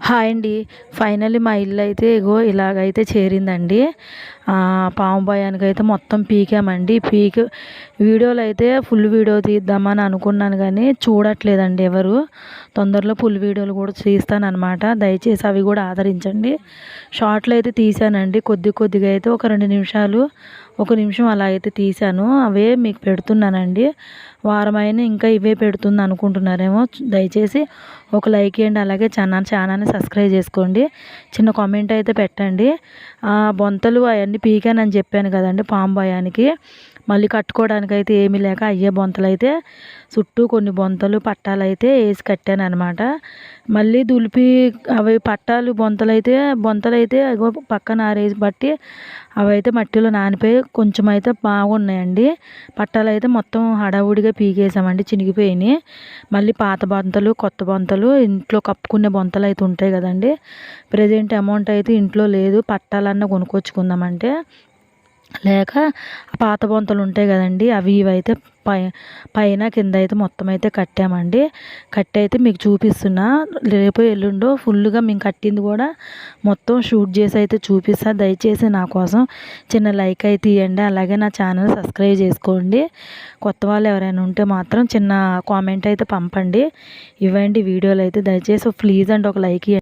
Hi అండి. Finally మా ఇల్లు అయితే ఇగో ఇలాగైతే చేరిందండి. పాము భయానికి అయితే మొత్తం పీకామండి. పీక్ వీడియోలు అయితే ఫుల్ వీడియో తీద్దామని అనుకున్నాను కానీ చూడట్లేదండి ఎవరు. తొందరలో ఫుల్ వీడియోలు కూడా తీస్తానన్నమాట. దయచేసి అవి కూడా ఆదరించండి. షార్ట్లు అయితే తీసానండి కొద్ది కొద్దిగా అయితే ఒక రెండు నిమిషాలు ఒక నిమిషం అలా అయితే తీసాను అవే మీకు పెడుతున్నానండి. వారమైన ఇంకా ఇవే పెడుతుంది అనుకుంటున్నారేమో. దయచేసి ఒక లైక్ ఇవ్వండి అలాగే ఛానల్ ఛానల్ని సబ్స్క్రైబ్ చేసుకోండి. చిన్న కామెంట్ అయితే పెట్టండి. బొంతలు అవన్నీ పీకానని చెప్పాను కదండి పాము భయానికి మళ్ళీ కట్టుకోవడానికి అయితే ఏమీ లేక అయ్యే బొంతలు అయితే చుట్టూ కొన్ని బొంతలు పట్టాలు అయితే వేసి కట్టాను అనమాట మళ్ళీ దులిపి అవి పట్టాలు బొంతలు అయితే బొంతలు అయితే అగో పక్కన ఆరేసి బట్టి అవి అయితే మట్టిలో నానిపోయి కొంచెం అయితే బాగున్నాయండి. పట్టాలు అయితే మొత్తం హడావుడిగా పీకేసామండి చినిగిపోయినాయి. మళ్ళీ పాత బొంతలు కొత్త బొంతలు ఇంట్లో కప్పుకునే బొంతలు అయితే ఉంటాయి కదండి. ప్రజెంట్ అమౌంట్ అయితే ఇంట్లో లేదు. పట్టాలన్నా కొనుక్కొచ్చుకుందామంటే లేక పాత బొంతలు ఉంటాయి కదండి అవి ఇవి అయితే పై పైన కింద అయితే మొత్తం అయితే కట్టామండి. కట్టి అయితే మీకు చూపిస్తున్నా. రేపు ఎల్లుండో ఫుల్గా మేము కట్టింది కూడా మొత్తం షూట్ చేసి అయితే చూపిస్తా. దయచేసి నా కోసం చిన్న లైక్ అయితే ఇవ్వండి అలాగే నా ఛానల్ సబ్స్క్రైబ్ చేసుకోండి. కొత్త వాళ్ళు ఎవరైనా ఉంటే మాత్రం చిన్న కామెంట్ అయితే పంపండి. ఇవ్వండి వీడియోలు అయితే. దయచేసి ప్లీజ్ అండి ఒక లైక్ ఇవ్వండి